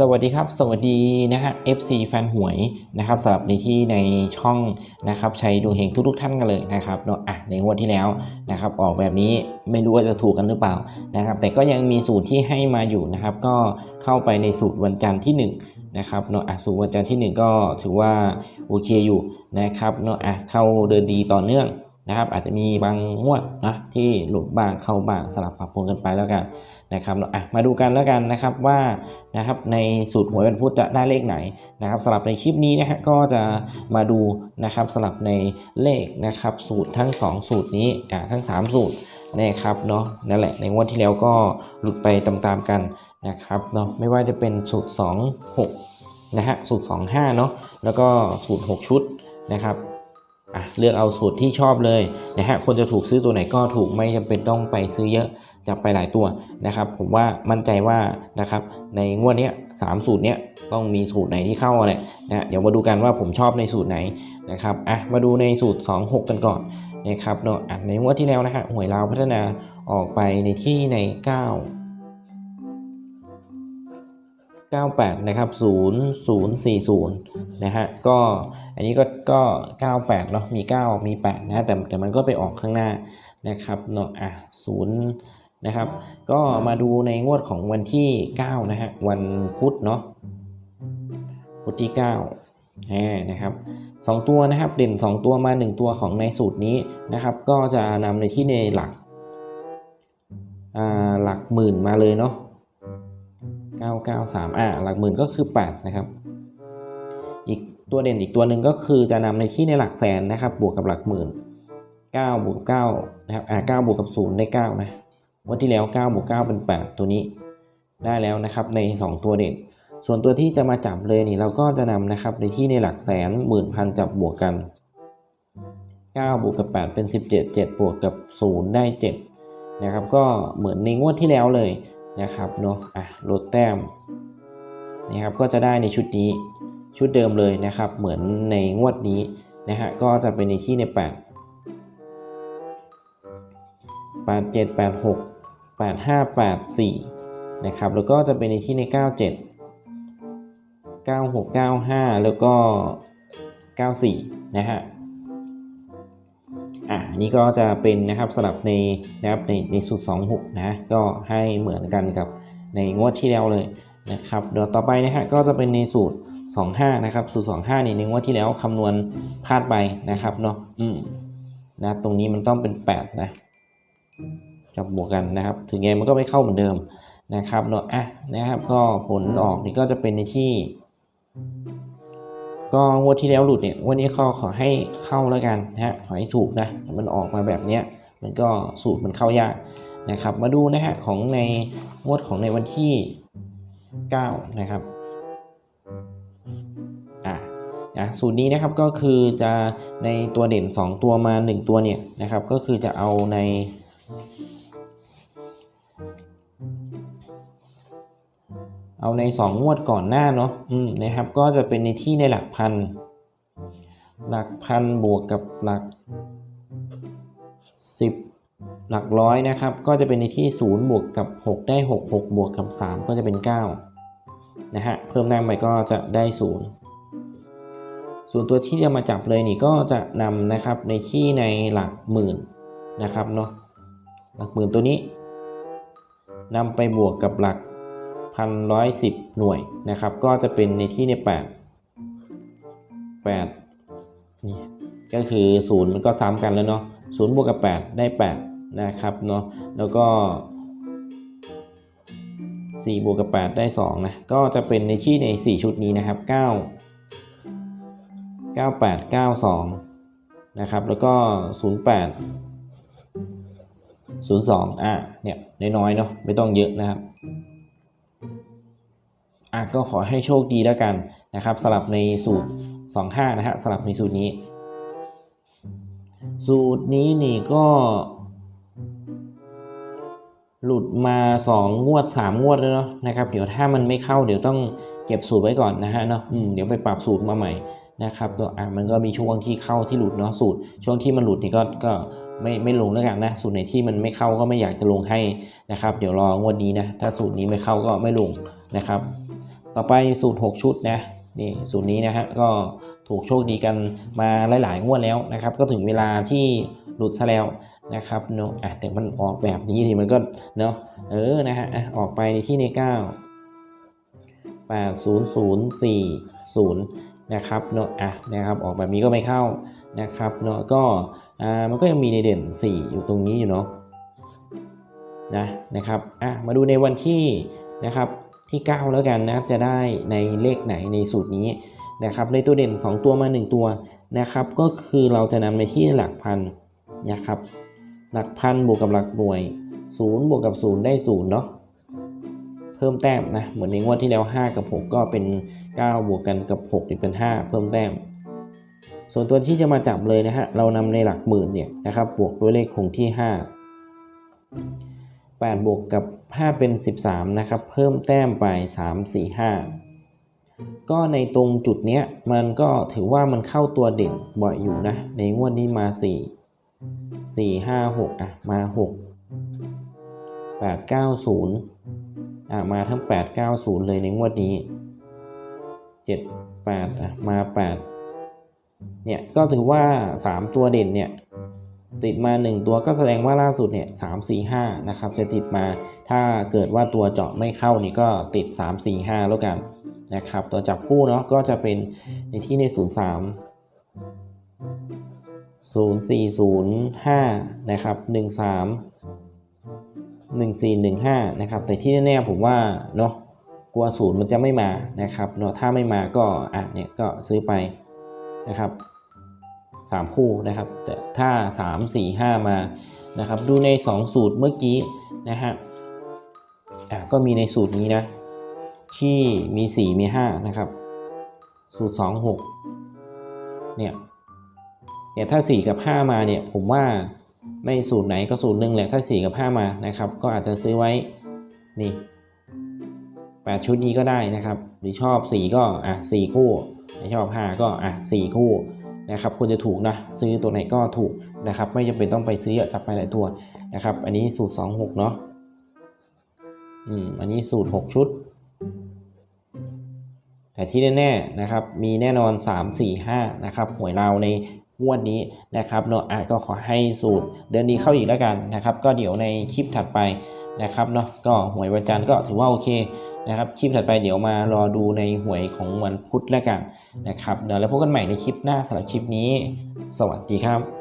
สวัสดีครับ สวัสดีนะฮะ FC แฟนหวยนะครับสำหรับในที่ในช่องนะครับใช้ดวงเฮงทุกๆท่านกันเลยนะครับเนาะอะในงวดที่แล้วนะครับออกแบบนี้ไม่รู้ว่าจะถูกกันหรือเปล่านะครับแต่ก็ยังมีสูตรที่ให้มาอยู่นะครับ ก็เข้าไปในสูตรวันจันทร์ที่ 1 นะครับเนาะอะสูตรวันจันทร์ที่ 1 ก็ถือว่าโอเคอยู่นะครับเนาะอะเข้าเดินดีต่อเนื่อง นะครับอาจจะมีบางงวดนะที่หลุดบ้างเข้าบ้างสลับปรับปรุงกันไปแล้วกันนะครับเนาะอะมาดูกันแล้วกันนะครับว่านะครับในสูตรหวยวันพุธจะได้เลขไหนนะครับสำหรับในคลิปนี้นะฮะก็จะมาดูนะครับสำหรับในเลขนะครับสูตรทั้ง 2 สูตรนี้อ่ทั้ง 3 สูตรนะครับเนาะนั่นแหละในงวดที่แล้วก็หลุดไปตามๆกันนะครับเนาะไม่ว่าจะเป็นสูตร 2 6นะฮะสูตร 2 5เนาะแล้วก็สูตร 6 ชุดนะครับ อะเลือกเอาสูตรที่ชอบเลยนะฮะคนจะถูกซื้อตัวไหนก็ถูกไม่จำเป็นต้องไปซื้อเยอะจับไปหลายตัวนะครับ ผมว่ามั่นใจว่านะครับในงวดนี้สามสูตรเนี้ยต้องมีสูตรไหนที่เข้าอะไรนะเดี๋ยวมาดูกันว่าผมชอบในสูตรไหนนะครับอะมาดูในสูตร 2 6 กันก่อนนะครับเนาะอะในงวดที่แล้วนะฮะหวยลาวพัฒนาออกไปในที่ใน 9 98นะครับ0040นะฮะก็อันนี้ก็ก็ 98เนาะมี 9 มี8นะแต่แต่มันก็ไปออกข้างหน้านะครับเนาะอะ0นะครับก็มาดูในงวดของวันที่ 9 นะฮะวันพุธเนาะพุธที่9อ่านะครับสองตัวนะครับเด่น 2 ตัวมา 1 ตัวของในสูตรนี้นะครับ ก็จะนำในที่ในหลักอ่าหลักหมื่นมาเลยเนาะ 993อ่าหลักหมื่นก็คือ 8 นะครับ อีกตัวเด่นอีกตัวหนึ่งก็คือจะนำในที่ในหลักแสนนะครับ บวกกับหลักหมื่น9บวก9นะครับอ่า9บวกกับ 0 ได้ 9 นะวันที่แล้ว9บวก9เป็น 8 ตัวนี้ได้แล้วนะครับใน 2 ตัวเด่น ส่วนตัวที่จะมาจับเลยนี่เราก็จะนำนะครับในที่ในหลักแสนหมื่นพันจับบวกกัน 9 บวกกับ 8 เป็น 17 7 บวกกับ 0 ได้7นะครับก็เหมือนในงวดที่แล้วเลย นะครับเนาะอะลดแต้มนะครับก็จะได้ในชุดนี้ชุดเดิมเลยนะครับ เหมือนในงวดนี้นะฮะก็จะเป็นในที่ใน 8 8 7 8 6 8 5 8 4นะครับแล้วก็จะเป็นในที่ใน 97 96 95 แล้วก็ 94 นะฮะ อะนนี้ก็จะเป็นนะครับสลับในนะครับในในสูตร26 นะ ก็ให้เหมือนกันกับในงวดที่แล้วเลยนะครับเดี๋ยวต่อไปนะฮะก็จะเป็นในสูตร 25 นะครับ สูตร 25นี่ในงวดที่แล้วคำนวณพลาดไปนะครับเนาะอืมนะตรงนี้มันต้องเป็น 8 นะจับบวกกันนะครับ ถึงไงมันก็ไม่เข้าเหมือนเดิมนะครับเนาะอะนะครับก็ผลออกนี่ก็จะเป็นในที่ ก็งวดที่แล้วหลุดเนี่ยวันนี้ขอขอให้เข้าแล้วกันนะฮะขอให้ถูกนะมันออกมาแบบเนี้ยมันก็สูตรมันเข้ายากนะครับ มาดูนะฮะของในงวดของในวันที่ 9 นะครับอะนะสูตรนี้นะครับก็คือจะในตัวเด่น 2 ตัวมา 1 ตัวเนี่ยนะครับ ก็คือจะเอาใน ใน 2 งวดก่อนหน้าเนาะอืมนะครับ ก็จะเป็นในที่ในหลักพัน หลักพันบวกกับหลัก 10 หลักร้อยนะครับ ก็จะเป็นในที่ 0 บวกกับ 6 ได้ 6 6 บวกกับ 3 ก็จะเป็น 9 นะฮะ เพิ่มได้ไปก็จะได้ 0 ส่วนตัวที่จะมาจับเลยนี่ก็จะนำนะครับในที่ในหลักหมื่นนะครับเนาะหลักหมื่นตัวนี้นำไปบวกกับหลัก พันร้อยสิบหน่วยนะครับ ก็จะเป็นในที่ในแปดแปดนี่ก็คือศูนย์มันก็ซ้ำกันแล้วเนาะศูนย์บวกกับแปดได้แปดนะครับเนาะแล้วก็สี่บวกกับแปดได้สองนะ ก็จะเป็นในที่ในสี่ชุดนี้นะครับเก้าเก้าแปดเก้าสองนะครับ แล้วก็ศูนย์แปดศูนย์สองอะเนี่ยน้อยๆเนาะไม่ต้องเยอะนะครับ อะก็ขอให้โชคดีแล้วกันนะครับสลับในสูตร 25 นะฮะสลับในสูตรนี้ สูตรนี้นี่ก็ หลุดมา 2 งวด 3 งวดแล้วเนาะนะครับเดี๋ยวถ้ามันไม่เข้าเดี๋ยวต้องเก็บสูตรไว้ก่อนนะฮะเนาะเดี๋ยวไปปรับสูตรมาใหม่นะครับตัวอะมันก็มีช่วงที่เข้าที่หลุดเนาะสูตร ช่วงที่มันหลุดนี่ก็ก็ไม่ไม่ลงแล้วกันนะ สูตรไหนที่มันไม่เข้าก็ไม่อยากจะลงให้นะครับ เดี๋ยวรองวดนี้นะถ้าสูตรนี้ไม่เข้าก็ไม่ลงนะครับ ต่อไปสูตร 6 ชุดนะนี่สูตรนี้นะฮะก็ถูกโชคดีกันมาหลายๆงวดแล้วนะครับ ก็ถึงเวลาที่หลุดซะแล้วนะครับเนาะอะแต่มันออกแบบนี้ทีมันก็เนาะเออนะฮะอะออกไปในที่ใน9 80040นะครับเนาะอะนะครับออกแบบนี้ก็ไม่เข้านะครับเนาะก็อ่ามันก็ยังมีในเด่น 4 อยู่ตรงนี้อยู่เนาะนะนะครับอะมาดูในวันที่นะครับ ที่ 9 แล้วกันนะจะได้ในเลขไหนในสูตรนี้นะครับในตัวเด่น 2 ตัวมา 1 ตัวนะครับก็คือเราจะนำในที่หลักพันนะครับหลักพันบวกกับหลักหน่วย 0 บวกกับ 0 ได้0เนาะเพิ่มแต้มนะเหมือนในงวดที่แล้ว 5 กับ 6 ก็เป็น 9 บวกกันกับ6กเป็น 5 เพิ่มแต้ม ส่วนตัวที่จะมาจับเลยนะฮะเรานำในหลักหมื่นเนี่ยนะครับบวกด้วยเลขคงที่ 5 8 บวกกับ 5 เป็น 13 นะครับ เพิ่มแต้มไป 3 4 5 ก็ในตรงจุดเนี้ย มันก็ถือว่ามันเข้าตัวเด่นบ่อยอยู่นะ ในงวดนี้มา 4 4 5 6 อะ มา 6 8 9 0 อะ มาทั้ง 8 9 0 เลยในงวดนี้ 7 8 อะ มา 8 เนี่ย ก็ถือว่า 3 ตัวเด่นเนี่ย ติดมา 1 ตัวก็แสดงว่าล่าสุดเนี่ย3 4 5นะครับจะติดมาถ้าเกิดว่าตัวเจาะไม่เข้านี่ก็ติด 3 4 5 แล้วกันนะครับตัวจับคู่เนาะก็จะเป็นในที่ใน 0 3 0 4 0 5นะครับ1 3 1415นะครับแต่ที่แน่ๆผมว่าเนาะกลัวศูนย์มันจะไม่มานะครับเนาะถ้าไม่มาก็อะเนี่ยก็ซื้อไปนะครับ 3 คู่นะครับ แต่ถ้า 3 4 5 มานะครับ ดูใน 2 สูตรเมื่อกี้นะฮะอะก็มีในสูตรนี้นะ ที่มี 4 มี 5 นะครับ สูตร 2 6 เนี่ยเนี่ยถ้า 4 กับ 5 มาเนี่ยผมว่าไม่สูตรไหนก็สูตรหนึ่งแหละถ้า 4 กับ 5 มานะครับ ก็อาจจะซื้อไว้นี่8ชุดนี้ก็ได้นะครับ หรือชอบ 4 ก็อะ4คู่ไม่ชอบ 5 ก็อะ4คู่ นะครับควรจะถูกนะซื้อตัวไหนก็ถูกนะครับไม่จำเป็นต้องไปซื้อเยอะจับไปหลายตัวนะครับ อันนี้สูตร 2 6 เนาะอืมอันนี้สูตร 6 ชุด แต่ที่แน่ๆนะครับมีแน่นอน 3 4 5นะครับหวยเราในงวดนี้นะครับเนาะอะก็ขอให้สูตรเดือนนี้เข้าอีกแล้วกันนะครับ ก็เดี๋ยวในคลิปถัดไปนะครับเนาะก็หวยวันจันทร์ก็ถือว่าโอเค นะครับคลิปถัดไปเดี๋ยวมารอดูในหวยของวันพุธแล้วกันนะครับเดี๋ยวแล้วพบกันใหม่ในคลิปหน้าสำหรับคลิปนี้ สวัสดีครับ